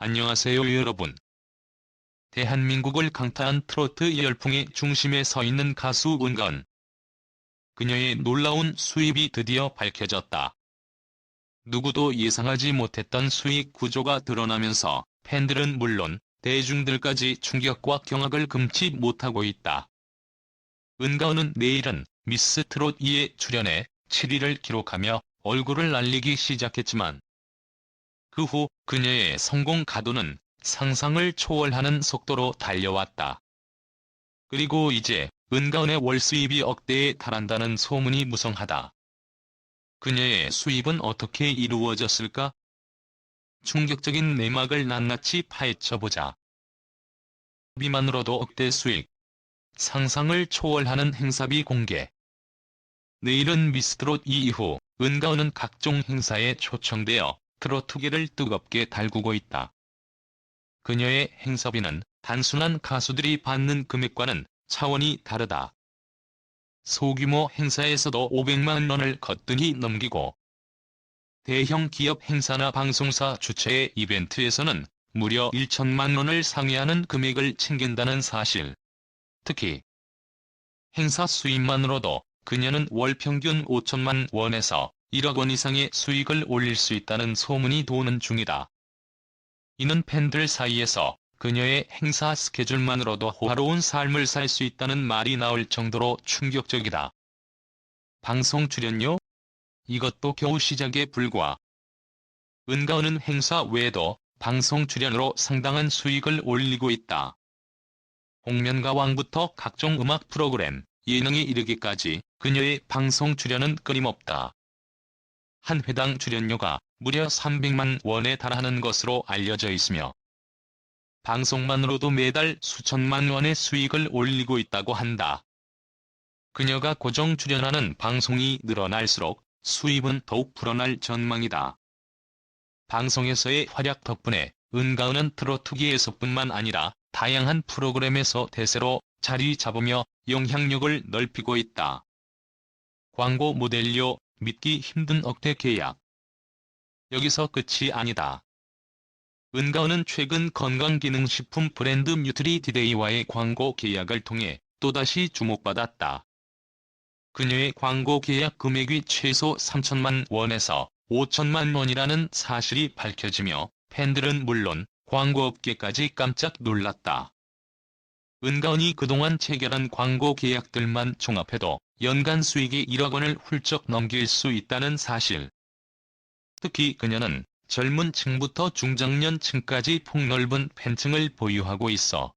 안녕하세요 여러분. 대한민국을 강타한 트로트 열풍의 중심에 서 있는 가수 은가은. 그녀의 놀라운 수입이 드디어 밝혀졌다. 누구도 예상하지 못했던 수익 구조가 드러나면서 팬들은 물론 대중들까지 충격과 경악을 금치 못하고 있다. 은가은은 내일은 미스 트롯 2에 출연해 7위를 기록하며 얼굴을 날리기 시작했지만 그 후 그녀의 성공 가도는 상상을 초월하는 속도로 달려왔다. 그리고 이제 은가은의 월 수입이 억대에 달한다는 소문이 무성하다. 그녀의 수입은 어떻게 이루어졌을까? 충격적인 내막을 낱낱이 파헤쳐보자. 비만으로도 억대 수익. 상상을 초월하는 행사비 공개. 내일은 미스트롯 2 이후 은가은은 각종 행사에 초청되어 트로트계를 뜨겁게 달구고 있다. 그녀의 행사비는 단순한 가수들이 받는 금액과는 차원이 다르다. 소규모 행사에서도 500만 원을 거뜬히 넘기고 대형 기업 행사나 방송사 주최의 이벤트에서는 무려 1천만 원을 상회하는 금액을 챙긴다는 사실. 특히 행사 수입만으로도 그녀는 월 평균 5천만 원에서 1억 원 이상의 수익을 올릴 수 있다는 소문이 도는 중이다. 이는 팬들 사이에서 그녀의 행사 스케줄만으로도 호화로운 삶을 살 수 있다는 말이 나올 정도로 충격적이다. 방송 출연료? 이것도 겨우 시작에 불과. 은가은은 행사 외에도 방송 출연으로 상당한 수익을 올리고 있다. 공면가왕부터 각종 음악 프로그램, 예능에 이르기까지 그녀의 방송 출연은 끊임없다. 한 회당 출연료가 무려 300만 원에 달하는 것으로 알려져 있으며 방송만으로도 매달 수천만 원의 수익을 올리고 있다고 한다. 그녀가 고정 출연하는 방송이 늘어날수록 수입은 더욱 불어날 전망이다. 방송에서의 활약 덕분에 은가은은 트로트계에서뿐만 아니라 다양한 프로그램에서 대세로 자리 잡으며 영향력을 넓히고 있다. 광고 모델료, 믿기 힘든 억대 계약. 여기서 끝이 아니다. 은가은은 최근 건강기능식품 브랜드 뉴트리디데이와의 광고 계약을 통해 또다시 주목받았다. 그녀의 광고 계약 금액이 최소 3천만 원에서 5천만 원이라는 사실이 밝혀지며 팬들은 물론 광고업계까지 깜짝 놀랐다. 은가은이 그동안 체결한 광고 계약들만 종합해도 연간 수익이 1억 원을 훌쩍 넘길 수 있다는 사실. 특히 그녀는 젊은 층부터 중장년 층까지 폭넓은 팬층을 보유하고 있어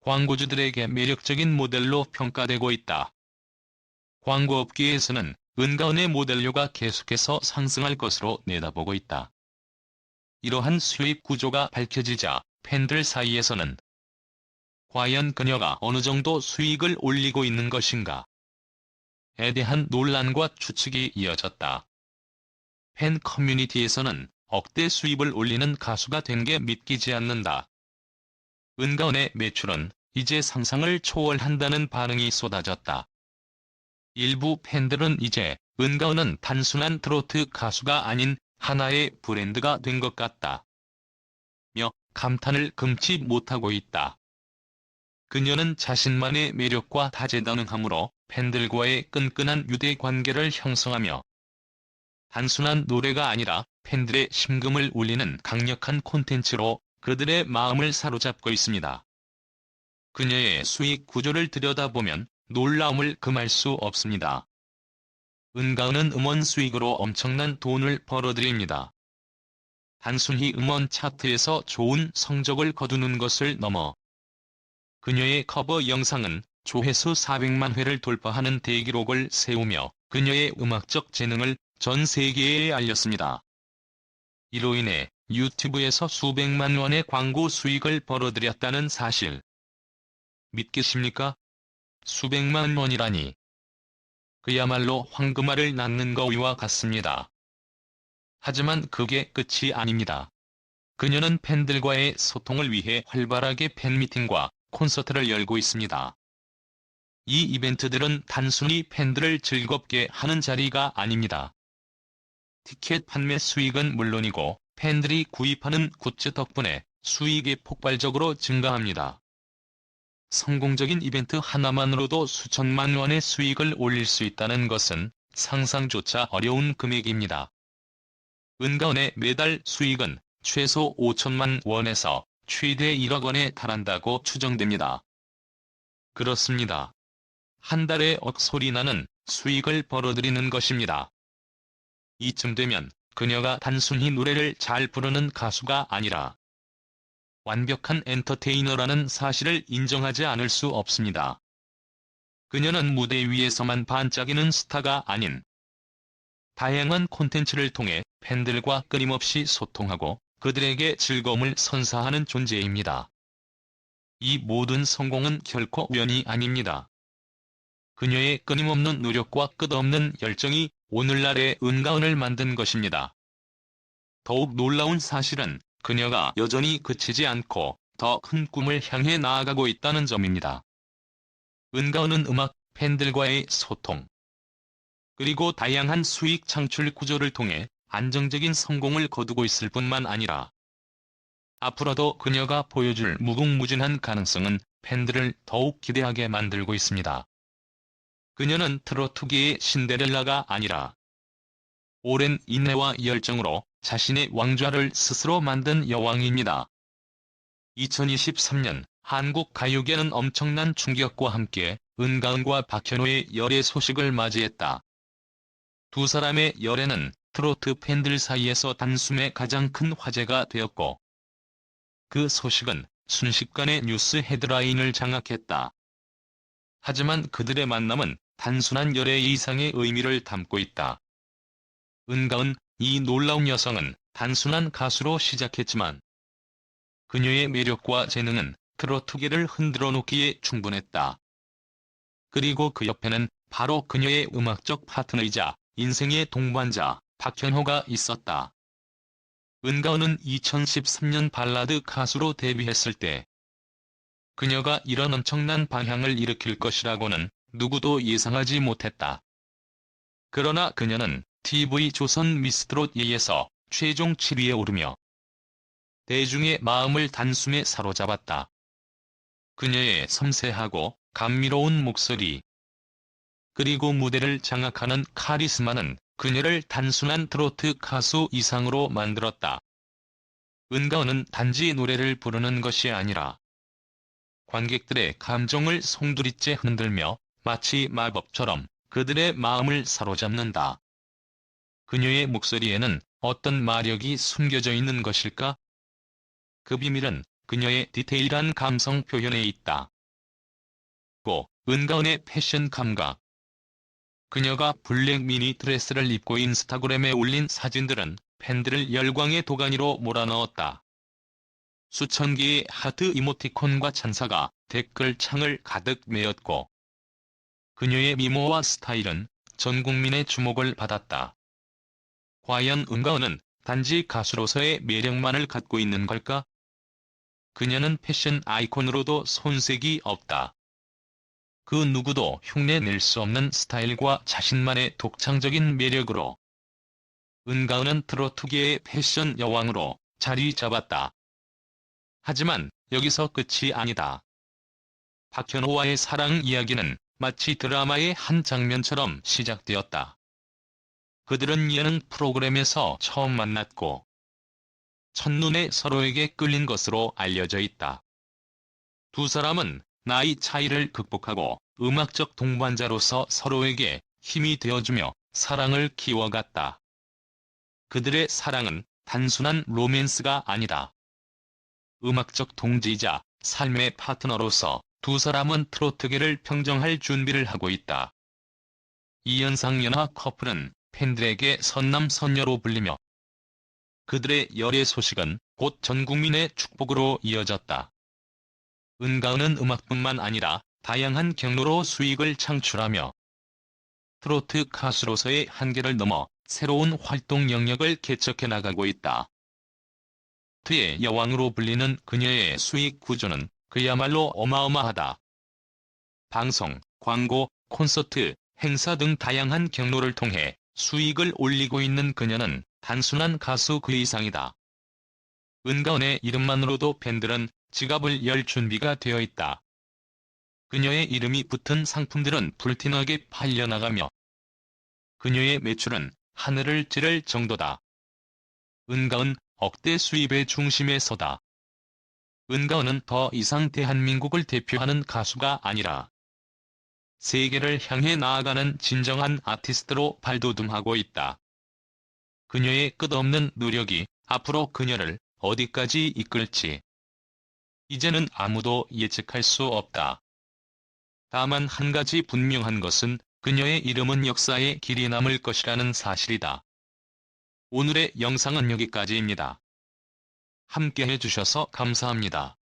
광고주들에게 매력적인 모델로 평가되고 있다. 광고업계에서는 은가은의 모델료가 계속해서 상승할 것으로 내다보고 있다. 이러한 수입 구조가 밝혀지자 팬들 사이에서는 과연 그녀가 어느 정도 수익을 올리고 있는 것인가? 에 대한 논란과 추측이 이어졌다. 팬 커뮤니티에서는 억대 수입을 올리는 가수가 된 게 믿기지 않는다. 은가은의 매출은 이제 상상을 초월한다는 반응이 쏟아졌다. 일부 팬들은 이제 은가은은 단순한 트로트 가수가 아닌 하나의 브랜드가 된 것 같다. 며 감탄을 금치 못하고 있다. 그녀는 자신만의 매력과 다재다능함으로 팬들과의 끈끈한 유대 관계를 형성하며 단순한 노래가 아니라 팬들의 심금을 울리는 강력한 콘텐츠로 그들의 마음을 사로잡고 있습니다. 그녀의 수익 구조를 들여다보면 놀라움을 금할 수 없습니다. 은가은은 음원 수익으로 엄청난 돈을 벌어들입니다. 단순히 음원 차트에서 좋은 성적을 거두는 것을 넘어 그녀의 커버 영상은 조회수 400만 회를 돌파하는 대기록을 세우며 그녀의 음악적 재능을 전 세계에 알렸습니다. 이로 인해 유튜브에서 수백만 원의 광고 수익을 벌어들였다는 사실. 믿기십니까? 수백만 원이라니. 그야말로 황금알을 낳는 거위와 같습니다. 하지만 그게 끝이 아닙니다. 그녀는 팬들과의 소통을 위해 활발하게 팬미팅과 콘서트를 열고 있습니다. 이 이벤트들은 단순히 팬들을 즐겁게 하는 자리가 아닙니다. 티켓 판매 수익은 물론이고 팬들이 구입하는 굿즈 덕분에 수익이 폭발적으로 증가합니다. 성공적인 이벤트 하나만으로도 수천만 원의 수익을 올릴 수 있다는 것은 상상조차 어려운 금액입니다. 은가은의 매달 수익은 최소 5천만 원에서 최대 1억 원에 달한다고 추정됩니다. 그렇습니다. 한 달에 억소리 나는 수익을 벌어들이는 것입니다. 이쯤 되면 그녀가 단순히 노래를 잘 부르는 가수가 아니라 완벽한 엔터테이너라는 사실을 인정하지 않을 수 없습니다. 그녀는 무대 위에서만 반짝이는 스타가 아닌 다양한 콘텐츠를 통해 팬들과 끊임없이 소통하고 그들에게 즐거움을 선사하는 존재입니다. 이 모든 성공은 결코 우연이 아닙니다. 그녀의 끊임없는 노력과 끝없는 열정이 오늘날의 은가은을 만든 것입니다. 더욱 놀라운 사실은 그녀가 여전히 그치지 않고 더 큰 꿈을 향해 나아가고 있다는 점입니다. 은가은은 음악, 팬들과의 소통, 그리고 다양한 수익 창출 구조를 통해 안정적인 성공을 거두고 있을 뿐만 아니라 앞으로도 그녀가 보여줄 무궁무진한 가능성은 팬들을 더욱 기대하게 만들고 있습니다. 그녀는 트로트계의 신데렐라가 아니라 오랜 인내와 열정으로 자신의 왕좌를 스스로 만든 여왕입니다. 2023년 한국 가요계는 엄청난 충격과 함께 은가은과 박현호의 열애 소식을 맞이했다. 두 사람의 열애는 트로트 팬들 사이에서 단숨에 가장 큰 화제가 되었고 그 소식은 순식간에 뉴스 헤드라인을 장악했다. 하지만 그들의 만남은 단순한 열애 이상의 의미를 담고 있다. 은가은 이 놀라운 여성은 단순한 가수로 시작했지만 그녀의 매력과 재능은 트로트계를 흔들어 놓기에 충분했다. 그리고 그 옆에는 바로 그녀의 음악적 파트너이자 인생의 동반자 박현호가 있었다. 은가은은 2013년 발라드 가수로 데뷔했을 때 그녀가 이런 엄청난 방향을 일으킬 것이라고는 누구도 예상하지 못했다. 그러나 그녀는 TV조선 미스트롯 예에서 최종 7위에 오르며 대중의 마음을 단숨에 사로잡았다. 그녀의 섬세하고 감미로운 목소리 그리고 무대를 장악하는 카리스마는 그녀를 단순한 트로트 가수 이상으로 만들었다. 은가은은 단지 노래를 부르는 것이 아니라 관객들의 감정을 송두리째 흔들며 마치 마법처럼 그들의 마음을 사로잡는다. 그녀의 목소리에는 어떤 마력이 숨겨져 있는 것일까? 그 비밀은 그녀의 디테일한 감성 표현에 있다. 고 은가은의 패션 감각 그녀가 블랙 미니 드레스를 입고 인스타그램에 올린 사진들은 팬들을 열광의 도가니로 몰아넣었다. 수천 개의 하트 이모티콘과 찬사가 댓글 창을 가득 메웠고 그녀의 미모와 스타일은 전 국민의 주목을 받았다. 과연 은가은은 단지 가수로서의 매력만을 갖고 있는 걸까? 그녀는 패션 아이콘으로도 손색이 없다. 그 누구도 흉내낼 수 없는 스타일과 자신만의 독창적인 매력으로 은가은은 트로트계의 패션 여왕으로 자리 잡았다. 하지만 여기서 끝이 아니다. 박현호와의 사랑 이야기는 마치 드라마의 한 장면처럼 시작되었다. 그들은 예능 프로그램에서 처음 만났고 첫눈에 서로에게 끌린 것으로 알려져 있다. 두 사람은 나이 차이를 극복하고 음악적 동반자로서 서로에게 힘이 되어주며 사랑을 키워갔다. 그들의 사랑은 단순한 로맨스가 아니다. 음악적 동지이자 삶의 파트너로서 두 사람은 트로트계를 평정할 준비를 하고 있다. 이연상연하 커플은 팬들에게 선남선녀로 불리며 그들의 열애 소식은 곧 전국민의 축복으로 이어졌다. 은가은은 음악뿐만 아니라 다양한 경로로 수익을 창출하며 트로트 가수로서의 한계를 넘어 새로운 활동 영역을 개척해 나가고 있다. 트의 여왕으로 불리는 그녀의 수익 구조는 그야말로 어마어마하다. 방송, 광고, 콘서트, 행사 등 다양한 경로를 통해 수익을 올리고 있는 그녀는 단순한 가수 그 이상이다. 은가은의 이름만으로도 팬들은 지갑을 열 준비가 되어 있다. 그녀의 이름이 붙은 상품들은 불티나게 팔려나가며 그녀의 매출은 하늘을 찌를 정도다. 은가은 억대 수입의 중심에 서다. 은가은은 더 이상 대한민국을 대표하는 가수가 아니라 세계를 향해 나아가는 진정한 아티스트로 발돋움하고 있다. 그녀의 끝없는 노력이 앞으로 그녀를 어디까지 이끌지 이제는 아무도 예측할 수 없다. 다만 한 가지 분명한 것은 그녀의 이름은 역사에 길이 남을 것이라는 사실이다. 오늘의 영상은 여기까지입니다. 함께 해주셔서 감사합니다.